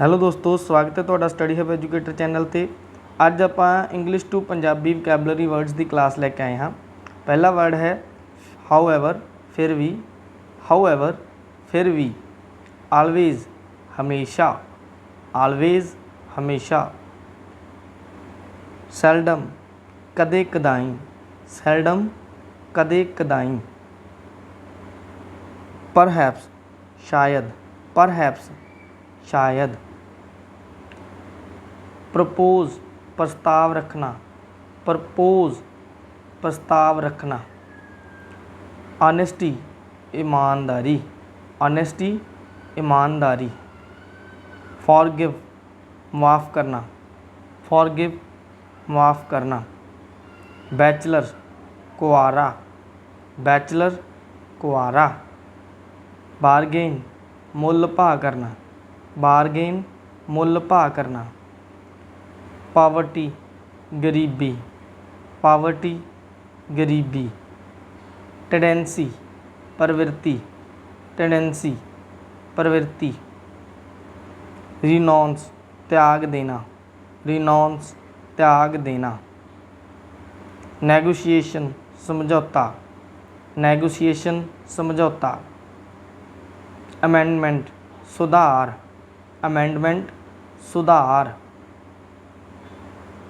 Hello ਦੋਸਤੋ ਸਵਾਗਤ ਹੈ ਤੁਹਾਡਾ ਸਟੱਡੀ ਹਬ ਐਜੂਕੇਟਰ ਚੈਨਲ ਤੇ ਅੱਜ ਆਪਾਂ English to Punjabi vocabulary words the class ਲੈ ਕੇ ਆਏ ਹਾਂ ਪਹਿਲਾ ਵਰਡ ਹੈ ਹਾਊਐਵਰ ਫਿਰ ਵੀ ਹਾਊਐਵਰ ਫਿਰ ਵੀ ਆਲਵੇਜ਼ ਹਮੇਸ਼ਾ ਆਲਵੇਜ਼ ਹਮੇਸ਼ਾ ਸੈਲਡਮ ਕਦੇ ਕਦਾਈ ਸੈਲਡਮ ਕਦੇ ਕਦਾਈ ਪਰਹੈਪਸ ਸ਼ਾਇਦ ਪਰਹੈਪਸ ਸ਼ਾਇਦ प्रपोज प्रस्ताव रखना। प्रपोज प्रस्ताव रखना। ऑनेस्टी ईमानदारी। ऑनेस्टी ईमानदारी। फॉरगिव माफ़ करना। फॉरगिव माफ़ करना। बैचलर कुआरा बैचलर कुआरा बारगेन मुल भा करना। बारगेन मुल भा करना। पावर्टी गरीबी पावर्टी गरीबी, टेंडेंसी, प्रवृत्ति टेंडेंसी, प्रवृत्ति, रिनॉन्स, त्याग देना, रिनॉन्स, त्याग देना, नेगोशिएशन, समझौता नेगोशिएशन, समझौता, अमेंडमेंट, सुधार अमेंडमेंट, सुधार।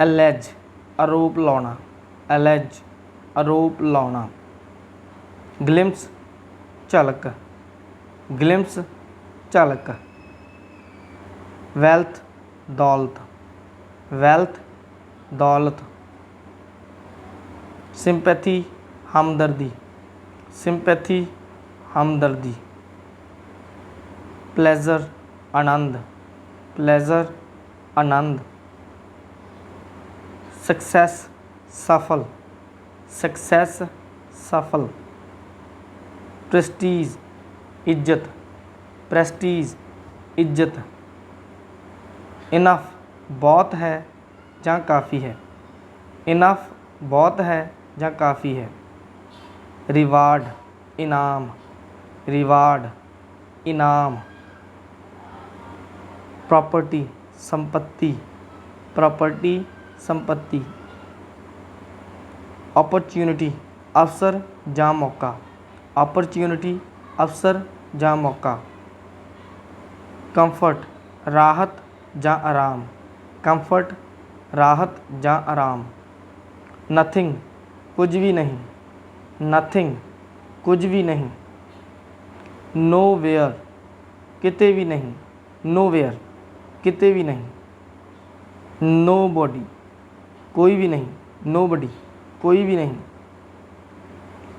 ਅਲੈਜ ਆਰੋਪ ਲਾਉਣਾ ਅਲੈਜ ਆਰੋਪ ਲਾਉਣਾ ਗਲਿੰਪਸ ਝਲਕ ਗਲਿੰਪਸ ਝਲਕ ਵੈਲਥ ਦੌਲਤ ਵੈਲਥ ਦੌਲਤ ਸਿੰਪੈਥੀ ਹਮਦਰਦੀ ਸਿੰਪੈਥੀ ਹਮਦਰਦੀ ਪਲੇਜ਼ਰ ਆਨੰਦ ਪਲੇਜ਼ਰ ਆਨੰਦ ਸਕਸੈਸ ਸਫਲ ਸਕਸੈਸ ਸਫਲ ਪ੍ਰੈਸਟੀਜ ਇੱਜ਼ਤ ਪ੍ਰੈਸਟੀਜ ਇੱਜ਼ਤ ਇਨਫ ਬਹੁਤ ਹੈ ਜਾਂ ਕਾਫੀ ਹੈ ਇਨਫ ਬਹੁਤ ਹੈ ਜਾਂ ਕਾਫੀ ਹੈ ਰਿਵਾਰਡ ਇਨਾਮ ਰਿਵਾਰਡ ਇਨਾਮ प्रॉपर्टी संपत्ति प्रॉपर्टी संपत्ति। अपॉर्चुनिटी, अवसर जा मौका। अपॉर्चुनिटी, अवसर जा मौका। कंफर्ट, राहत जा आराम। कंफर्ट, राहत जा आराम। नथिंग, कुछ भी नहीं। नथिंग, कुछ भी नहीं। नो वेयर किते भी नहीं। नो वेयर किते भी नहीं। नो बॉडी कोई भी नहीं नो बडी कोई भी नहीं।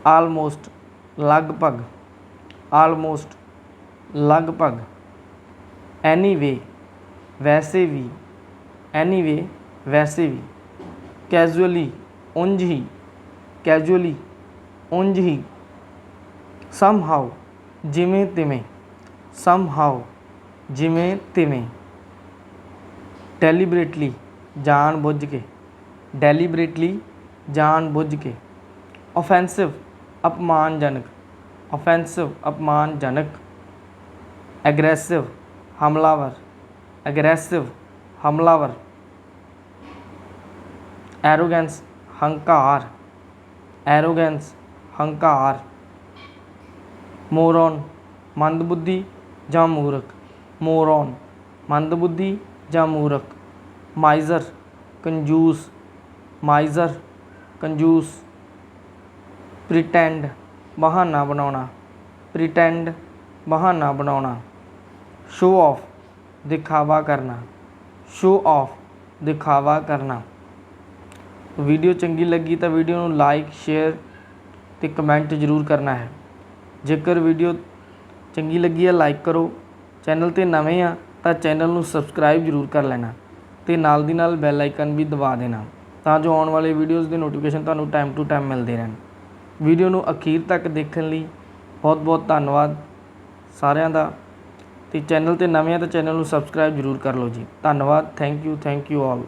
आलमोस्ट लगभग आलमोस्ट लगभग। एनी वे वैसे भी एनी वे वैसे भी। कैजुअली उंज ही कैजुअली उंज ही। सम हाउ जिमें तिमें सम हाउ जिमें तिमें। डेलीबरेटली जानबूझ के। डेलिब्रेटली जानबूझ के ऑफेंसिव अपमानजनक। ऑफेंसिव अपमानजनक। एग्रेसिव हमलावर। एग्रेसिव हमलावर। एरोगेंस हंकार। एरोगेंस हंकार। मोरन मंदबुद्धि या मूर्ख। मोरन मंदबुद्धि या मूर्ख। माइजर कंजूस। ਮਾਈਜ਼ਰ, ਕੰਜੂਸ, ਪ੍ਰੀਟੈਂਡ, ਬਹਾਨਾ ਬਣਾਉਣਾ। ਪ੍ਰੀਟੈਂਡ, ਬਹਾਨਾ ਬਣਾਉਣਾ। ਸ਼ੋ ਆਫ, ਦਿਖਾਵਾ ਕਰਨਾ। ਸ਼ੋ ਆਫ, ਦਿਖਾਵਾ ਕਰਨਾ। ਵੀਡੀਓ ਚੰਗੀ ਲੱਗੀ ਤਾਂ ਵੀਡੀਓ ਨੂੰ ਲਾਈਕ, ਸ਼ੇਅਰ ਤੇ ਕਮੈਂਟ ਜ਼ਰੂਰ ਕਰਨਾ ਹੈ। ਜੇਕਰ ਵੀਡੀਓ ਚੰਗੀ ਲੱਗੀ ਹੈ, ਲਾਈਕ ਕਰੋ। ਚੈਨਲ ਤੇ ਨਵੇਂ ਆ ਤਾਂ ਚੈਨਲ ਨੂੰ ਸਬਸਕ੍ਰਾਈਬ ਜ਼ਰੂਰ ਕਰ ਲੈਣਾ ਤੇ ਨਾਲ ਦੀ ਨਾਲ ਬੈਲ ਆਈਕਨ ਵੀ ਦਬਾ ਦੇਣਾ। ਤਾਂ ਜੋ ਆਉਣ ਵਾਲੇ ਵੀਡੀਓਜ਼ ਦੇ ਨੋਟੀਫਿਕੇਸ਼ਨ ਤੁਹਾਨੂੰ ਟਾਈਮ ਟੂ ਟਾਈਮ ਮਿਲਦੇ ਰਹਿਣ। ਵੀਡੀਓ ਨੂੰ ਅਖੀਰ ਤੱਕ ਦੇਖਣ ਲਈ ਬਹੁਤ ਬਹੁਤ ਧੰਨਵਾਦ ਸਾਰਿਆਂ ਦਾ। ਅਤੇ ਚੈਨਲ ਤੇ ਨਵੇਂ ਆ ਤਾਂ ਚੈਨਲ ਨੂੰ ਸਬਸਕ੍ਰਾਈਬ ਜ਼ਰੂਰ ਕਰ ਲਓ ਜੀ। ਧੰਨਵਾਦ thank you thank you all